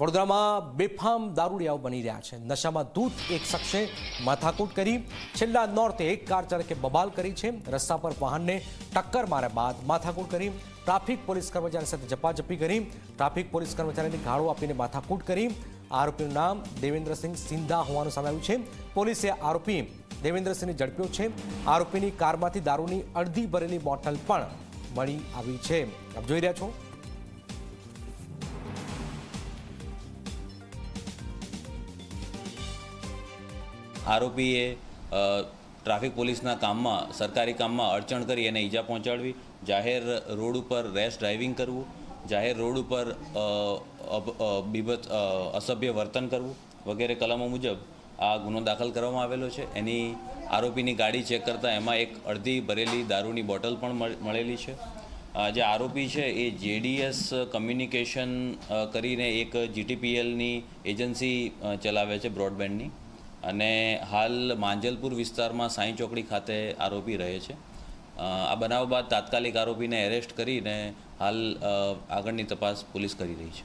વડોદરામાં બેફામ દારૂડિયાઓ બની રહ્યા છે. નશામાં દૂધ એક શખ્સે માથાકૂટ કરી, છેલ્લા નોર્તે એક કાર ચાલકે બબાલ કરી છે. રસ્તા પર વાહનને ટક્કર માર્યા બાદ માથાકૂટ કરી, ટ્રાફિક પોલીસ કર્મચારી સાથે ઝપાઝપી કરી, ટ્રાફિક પોલીસ કર્મચારીને ગાળો આપીને માથાકૂટ કરી. આરોપીનું નામ દેવેન્દ્રસિંહ સિંધા હોવાનું સામે આવ્યું છે. પોલીસે આરોપી દેવેન્દ્રસિંહને ઝડપ્યો છે. આરોપીની કારમાંથી દારૂની અડધી ભરેલી બોટલ પણ મળી આવી છે. આપ જોઈ રહ્યા છો આરોપીએ ટ્રાફિક પોલીસના કામમાં સરકારી કામમાં અડચણ કરી એને ઈજા પહોંચાડવી જાહેર રોડ ઉપર રેશ ડ્રાઇવિંગ કરવું જાહેર રોડ ઉપર અ, અસભ્ય વર્તન કરવું વગેરે કલમો મુજબ આ ગુનો દાખલ કરવામાં આવેલો છે. એની આરોપીની ગાડી ચેક કરતાં એમાં એક અડધી ભરેલી દારૂની બોટલ પણ મળેલી છે. જે આરોપી છે એ જેડીએસ કમ્યુનિકેશન કરીને એક જીટીપીએલની એજન્સી ચલાવે છે બ્રોડબેન્ડની. અને હાલ માંજલપુર વિસ્તારમાં સાંઈ ચોકડી ખાતે આરોપી રહે છે. આ બનાવ બાદ તાત્કાલિક આરોપીને એરેસ્ટ કરીને હાલ આગળની તપાસ પોલીસ કરી રહી છે.